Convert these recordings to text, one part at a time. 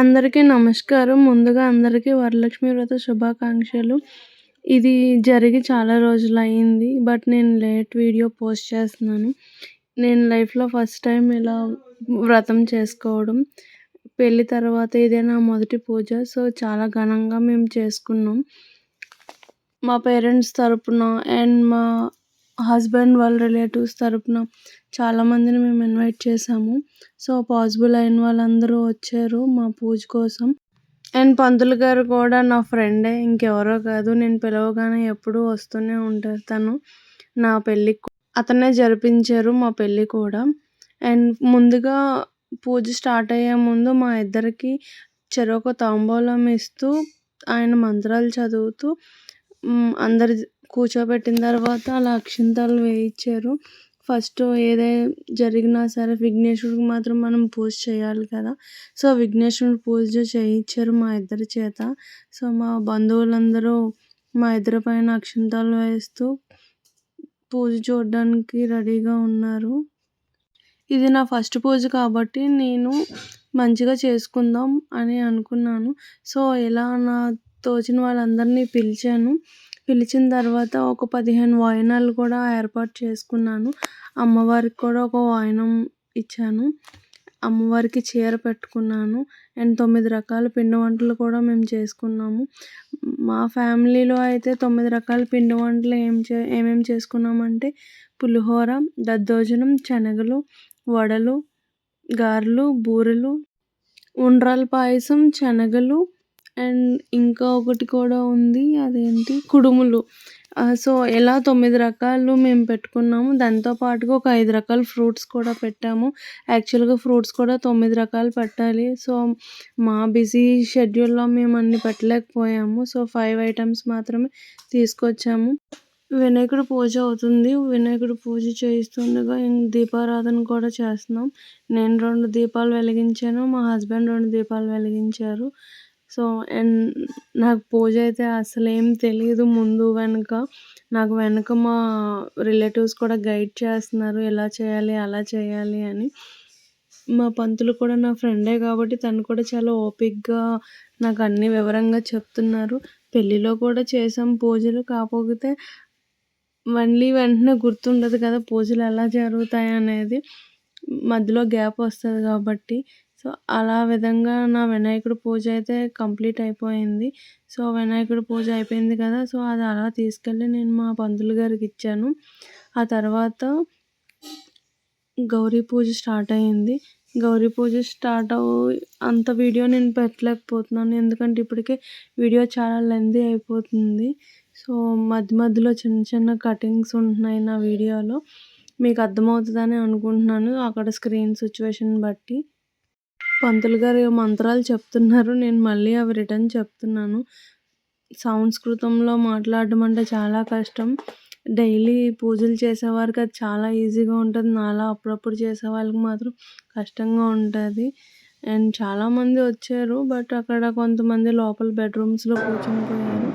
అందరికీ నమస్కారం. ముందుగా అందరికీ వరలక్ష్మి వ్రత శుభాకాంక్షలు. ఇది జరిగి చాలా రోజులు అయింది బట్ నేను లేట్ వీడియో పోస్ట్ చేస్తున్నాను. నేను లైఫ్లో ఫస్ట్ టైం ఇలా వ్రతం చేసుకోవడం. పెళ్ళి తర్వాత ఇదే నా మొదటి పూజ సో చాలా ఘనంగా మేము చేసుకున్నాం. మా పేరెంట్స్ తరపున అండ్ మా హస్బెండ్ వాళ్ళ రిలేటివ్స్ తరపున చాలామందిని మేము ఇన్వైట్ చేసాము. సో పాసిబుల్ అయిన వాళ్ళందరూ వచ్చారు మా పూజ కోసం. అండ్ పంతులు గారు కూడా నా ఫ్రెండే ఇంకెవరో కాదు. నేను పిలవగానే ఎప్పుడూ వస్తూనే ఉంటారు తను. నా పెళ్ళి అతనే జరిపించారు మా పెళ్ళి కూడా. అండ్ ముందుగా పూజ స్టార్ట్ అయ్యే ముందు మా ఇద్దరికి చెరొక తాంబూలం ఇస్తూ ఆయన మంత్రాలు చదువుతూ అందరి కూర్చోబెట్టిన తర్వాత అలా అక్షింతలు వేయించారు. ఫస్ట్ ఏదే జరిగినా సరే విఘ్నేశ్వరుడికి మాత్రం మనం పూజ చేయాలి కదా. సో విఘ్నేశ్వరుడు పూజ చేయించారు మా ఇద్దరి చేత. సో మా బంధువులందరూ మా ఇద్దరి పైన అక్షింతలు వేస్తూ పూజ చూడడానికి రెడీగా ఉన్నారు. ఇది నా ఫస్ట్ పూజ కాబట్టి నేను మంచిగా చేసుకుందాం అని అనుకున్నాను. సో ఎలా నా తోచిన వాళ్ళందరినీ పిలిచాను. పిలిచిన తర్వాత ఒక పదిహేను వాయినాలు కూడా ఏర్పాటు చేసుకున్నాను. అమ్మవారికి కూడా ఒక వాయినం ఇచ్చాను. అమ్మవారికి చీర పెట్టుకున్నాను. అండ్ తొమ్మిది రకాల పిండి వంటలు కూడా మేము చేసుకున్నాము. మా ఫ్యామిలీలో అయితే తొమ్మిది రకాల పిండి వంటలు ఏం చే ఏమేమి చేసుకున్నామంటే పులిహోర దద్దోజనం శనగలు వడలు గారెలు బూరెలు ఉండ్రాల పాయసం శనగలు అండ్ ఇంకా ఒకటి కూడా ఉంది అదేంటి? కుడుములు. సో ఇలా తొమ్మిది రకాలు మేము పెట్టుకున్నాము దాంతో పాటుగా ఒక ఐదు రకాల ఫ్రూట్స్ కూడా పెట్టాము. యాక్చువల్గా ఫ్రూట్స్ కూడా తొమ్మిది రకాలు పెట్టాలి. సో మా బిజీ షెడ్యూల్లో మేము అన్ని పెట్టలేకపోయాము. సో ఫైవ్ ఐటమ్స్ మాత్రమే తీసుకొచ్చాము. వినాయకుడు పూజ అవుతుంది. వినాయకుడు పూజ చేయిస్తుండగా దీపారాధన కూడా చేస్తున్నాం. నేను రెండు దీపాలు వెలిగించాను మా హస్బెండ్ రెండు దీపాలు వెలిగించారు. సో అండ్ నాకు పూజ అయితే అసలు ఏం తెలియదు ముందు వెనక. నాకు వెనక మా రిలేటివ్స్ కూడా గైడ్ చేస్తున్నారు ఎలా చేయాలి అలా చేయాలి అని. మా పంతులు కూడా నా ఫ్రెండే కాబట్టి తను కూడా చాలా ఓపిక్గా నాకు అన్ని వివరంగా చెప్తున్నారు. పెళ్ళిలో కూడా చేసాం పూజలు కాకపోతే మళ్ళీ వెంటనే గుర్తుండదు కదా పూజలు ఎలా జరుగుతాయి అనేది మధ్యలో గ్యాప్ వస్తుంది కాబట్టి సో అలా విధంగా నా వినాయకుడి పూజ అయితే కంప్లీట్ అయిపోయింది. సో వినాయకుడి పూజ అయిపోయింది కదా సో అది అలా తీసుకెళ్ళి నేను మా పంతులు గారికి ఇచ్చాను. ఆ తర్వాత గౌరీ పూజ స్టార్ట్ అయ్యింది గౌరీ పూజ స్టార్ట్ అవు అంత వీడియో నేను పెట్టలేకపోతున్నాను. ఎందుకంటే ఇప్పటికే వీడియో చాలా లెందీ అయిపోతుంది. సో మధ్య మధ్యలో చిన్న చిన్న కటింగ్స్ ఉంటున్నాయి నా వీడియోలో. మీకు అర్థమవుతుందని అనుకుంటున్నాను. అక్కడ స్క్రీన్ సిచ్యువేషన్ బట్టి. పంతులు గారు మంత్రాలు చెప్తున్నారు. నేను మళ్ళీ అవి రిటర్న్ చెప్తున్నాను. సంస్కృతంలో మాట్లాడడం అంటే చాలా కష్టం. డైలీ పూజలు చేసేవారికి అది చాలా ఈజీగా ఉంటుంది. నాలా అప్పుడప్పుడు చేసే వాళ్ళకి మాత్రం కష్టంగా ఉంటుంది. అండ్ చాలామంది వచ్చారు. బట్ అక్కడ కొంతమంది లోపల బెడ్రూమ్స్లో కూర్చుంటారు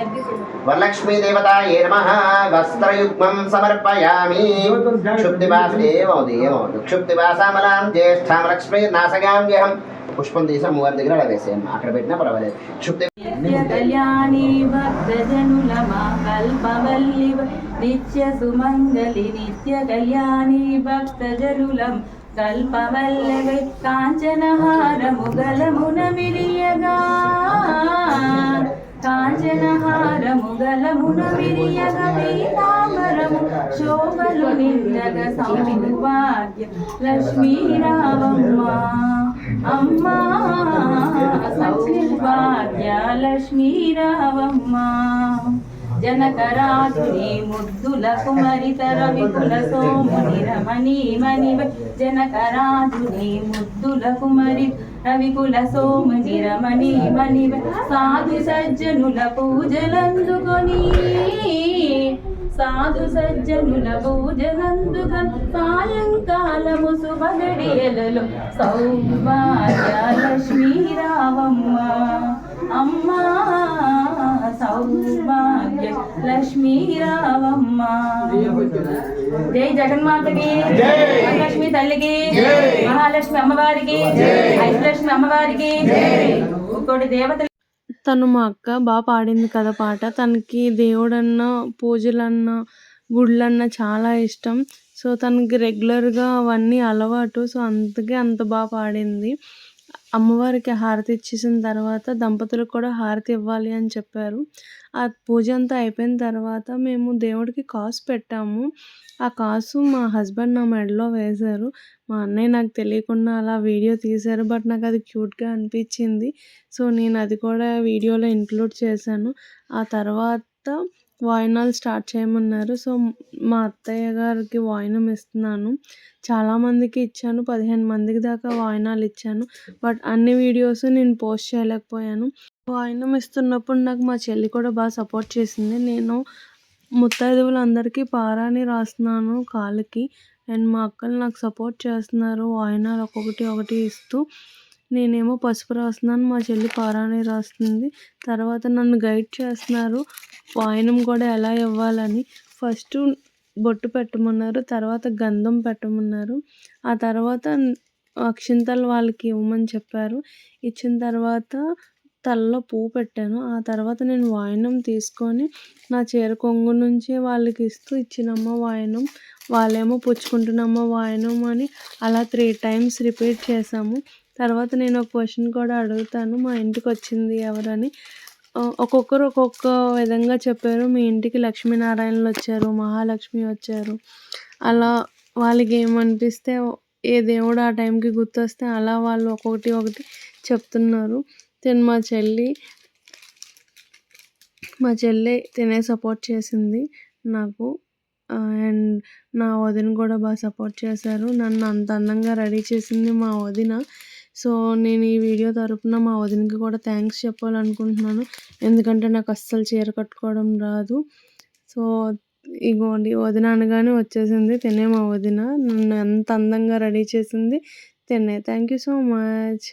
చీర చూపించాను వరలక్ష్మీ దేవతాయే నమ వస్త్రయుగ్మం సమర్పయామి క్షుప్తివాసేమోదేమో క్షుప్తివాసామలాం జ్యేష్ఠాం లక్ష్మీ నాసగాం వ్యహం పుష్పం తీసి అమ్మవారి దగ్గర అలా వేసేయమ్మ అక్కడ పెట్టినా పర్వాలేదు క్షుప్తి నిత్య కళ్యాణి భక్తజనుల మా కల్పవల్లి నిత్య సుమంగళి నిత్య కళ్యాణి భక్తజనులం కల్పవల్లవై కాంచనహారము గలమున మిరియగా కాంచనహారము గలమున విరియగ పీతాంబరము శోభలు నిండగ సౌభాగ్య భాగ్య రావమ్మ అమ్మా సౌభాగ్య లక్ష్మీరామమ్మ జనకరాజుని ముద్దుల కుమరితర విపుల సోముని రమణి మణి జనకరాజుని ముద్దుల కుమరి రవికుల సోముని రమణి మణి సాధు సజ్జనుల పూజలందుకొని సాధు సజ్జనుల పూజలందుగా సాయంకాలము శుభగడియలలో సౌభాగ్య లక్ష్మీరావమ్మ అమ్మా సౌభాగ్య లక్ష్మీ రావమ్మ. జై జగన్మాతకి మహాలక్ష్మి తల్లికి మహాలక్ష్మి అమ్మవారికి ఐశ్వలక్ష్మి అమ్మవారికి. ఒక్కోటి దేవత తను మా అక్క బాగా పాడింది కదా పాట. తనకి దేవుడన్నా పూజలన్నా గుళ్ళన్నా చాలా ఇష్టం. సో తనకి రెగ్యులర్గా అవన్నీ అలవాటు. సో అందుకే అంత బాగా పాడింది. అమ్మవారికి హారతి ఇచ్చేసిన తర్వాత దంపతులకు కూడా హారతి ఇవ్వాలి అని చెప్పారు. ఆ పూజ అంతా అయిపోయిన తర్వాత మేము దేవుడికి కాసు పెట్టాము. ఆ కాసు మా హస్బెండ్ నా మెడలో వేశారు. మా అన్నయ్య నాకు తెలియకుండా అలా వీడియో తీశారు. బట్ నాకు అది క్యూట్గా అనిపించింది. సో నేను అది కూడా వీడియోలో ఇంక్లూడ్ చేశాను. ఆ తర్వాత వాయినాలు స్టార్ట్ చేయమన్నారు. సో మా అత్తయ్య గారికి వాయినం ఇస్తున్నాను. చాలామందికి ఇచ్చాను. పదిహేను మందికి దాకా వాయినాలు ఇచ్చాను. బట్ అన్ని వీడియోస్ నేను పోస్ట్ చేయలేకపోయాను. వాయినం ఇస్తున్నప్పుడు నాకు మా చెల్లి కూడా బాగా సపోర్ట్ చేసింది. నేను ముత్తైదువులందరికీ పారాని రాస్తున్నాను కాళ్ళకి అండ్ మా అక్కలు నాకు సపోర్ట్ చేస్తున్నారు. వాయినాలు ఒక్కొక్కటి ఒకటి ఇస్తూ నేనేమో పసుపు రాస్తున్నాను. మా చెల్లి పారాని రాస్తుంది. తర్వాత నన్ను గైడ్ చేస్తున్నారు. వాయినం కూడా ఎలా ఇవ్వాలని ఫస్ట్ బొట్టు పెట్టమన్నారు తర్వాత గంధం పెట్టమన్నారు. ఆ తర్వాత అక్షింతలు వాళ్ళకి ఇవ్వమని చెప్పారు. ఇచ్చిన తర్వాత తలలో పువ్వు పెట్టాను. ఆ తర్వాత నేను వాయినం తీసుకొని నా చీర కొంగు నుంచి వాళ్ళకి ఇస్తూ ఇచ్చినమ్మ వాయినం వాళ్ళేమో పుచ్చుకుంటున్నమ్మ వాయినం అని అలా త్రీ టైమ్స్ రిపీట్ చేసాము తర్వాత నేను ఒక క్వశ్చన్ కూడా అడుగుతాను మా ఇంటికి వచ్చింది ఎవరని. ఒక్కొక్కరు ఒక్కొక్క విధంగా చెప్పారు. మీ ఇంటికి లక్ష్మీనారాయణలు వచ్చారు మహాలక్ష్మి వచ్చారు. అలా వాళ్ళకి ఏమనిపిస్తే ఏ దేవుడు ఆ టైంకి గుర్తొస్తే అలా వాళ్ళు ఒక్కొక్కటి ఒకటి చెప్తున్నారు. తిను మా చెల్లి మా చెల్లి తినే సపోర్ట్ చేసింది నాకు. అండ్ నా వదిన కూడా బాగా సపోర్ట్ చేశారు. నన్ను అంత అందంగా రెడీ చేసింది మా వదిన. సో నేను ఈ వీడియో తరపున మా వదినకి కూడా థ్యాంక్స్ చెప్పాలనుకుంటున్నాను. ఎందుకంటే నాకు అస్సలు చీర కట్టుకోవడం రాదు. సో ఇగోండి వదిన అనగానే వచ్చేసింది తినే మా వదిన నన్ను ఎంత అందంగా రెడీ చేసింది తినే. Thank you so much